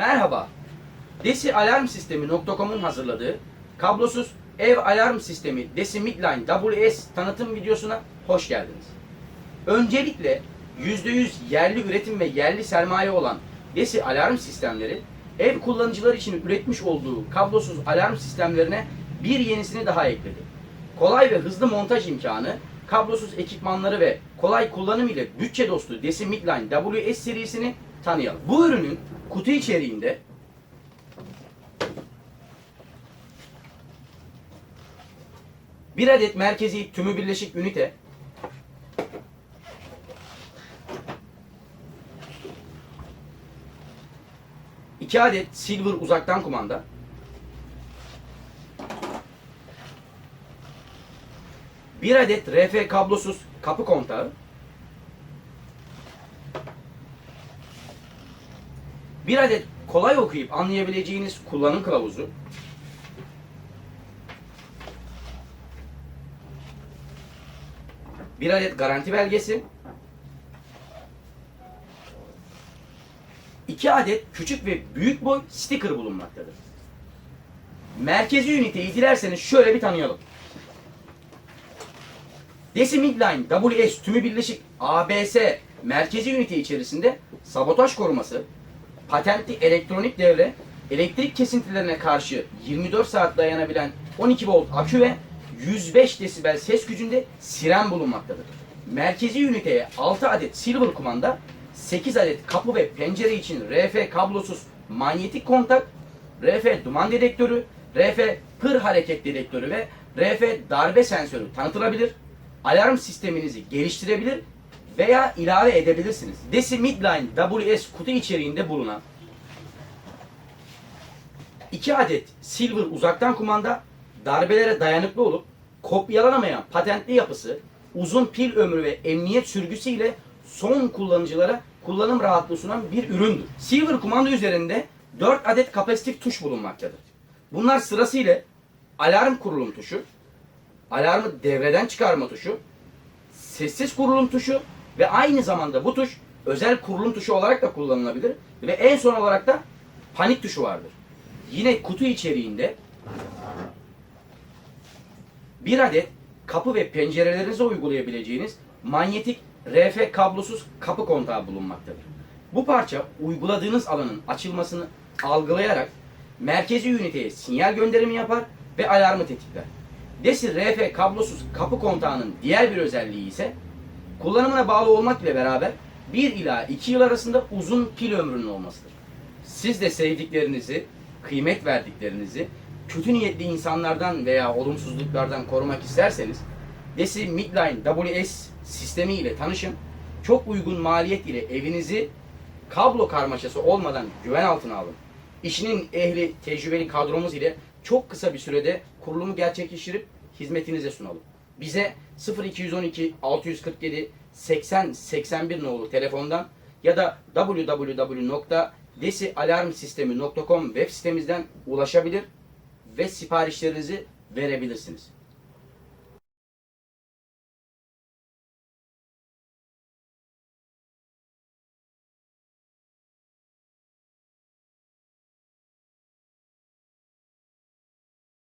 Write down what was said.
Merhaba. Desi Alarm Sistemi.com'un hazırladığı kablosuz ev alarm sistemi Desi Midline WS tanıtım videosuna hoş geldiniz. Öncelikle %100 yerli üretim ve yerli sermaye olan Desi Alarm Sistemleri ev kullanıcılar için üretmiş olduğu kablosuz alarm sistemlerine bir yenisini daha ekledi. Kolay ve hızlı montaj imkanı, kablosuz ekipmanları ve kolay kullanım ile bütçe dostu Desi Midline WS serisini tanıyalım. Bu ürünün kutu içeriğinde bir adet merkezi tümü birleşik ünite, iki adet silver uzaktan kumanda, bir adet RF kablosuz kapı kontağı, bir adet kolay okuyup anlayabileceğiniz kullanım kılavuzu, bir adet garanti belgesi, iki adet küçük ve büyük boy sticker bulunmaktadır. Merkezi üniteyi dilerseniz şöyle bir tanıyalım. Desi Midline WS tümü birleşik ABS merkezi ünite içerisinde sabotaj koruması, patentli elektronik devre, elektrik kesintilerine karşı 24 saat dayanabilen 12 volt akü ve 105 desibel ses gücünde siren bulunmaktadır. Merkezi üniteye 6 adet silver kumanda, 8 adet kapı ve pencere için RF kablosuz manyetik kontak, RF duman dedektörü, RF pır hareket dedektörü ve RF darbe sensörü tanıtılabilir. Alarm sisteminizi geliştirebilir veya ilave edebilirsiniz. Desi Midline WS kutu içeriğinde bulunan 2 adet silver uzaktan kumanda darbelere dayanıklı olup kopyalanamayan patentli yapısı, uzun pil ömrü ve emniyet sürgüsü ile son kullanıcılara kullanım rahatlığı sunan bir üründür. Silver kumanda üzerinde 4 adet kapasitif tuş bulunmaktadır. Bunlar sırasıyla alarm kurulum tuşu, alarmı devreden çıkarma tuşu, sessiz kurulum tuşu ve aynı zamanda bu tuş özel kurulum tuşu olarak da kullanılabilir ve en son olarak da panik tuşu vardır. Yine kutu içeriğinde bir adet kapı ve pencerelerinize uygulayabileceğiniz manyetik RF kablosuz kapı kontağı bulunmaktadır. Bu parça uyguladığınız alanın açılmasını algılayarak merkezi üniteye sinyal gönderimi yapar ve alarmı tetikler. Desi RF kablosuz kapı kontağının diğer bir özelliği ise kullanımına bağlı olmak ile beraber 1 ila 2 yıl arasında uzun pil ömrünün olmasıdır. Siz de sevdiklerinizi, kıymet verdiklerinizi kötü niyetli insanlardan veya olumsuzluklardan korumak isterseniz Desi Midline WS sistemi ile tanışın. Çok uygun maliyet ile evinizi kablo karmaşası olmadan güven altına alın. İşinin ehli, tecrübeli kadromuz ile çok kısa bir sürede kurulumu gerçekleştirip hizmetinize sunalım. Bize 0212 647 80 81 nolu telefondan ya da www.desialarmsistemi.com web sitemizden ulaşabilir ve siparişlerinizi verebilirsiniz.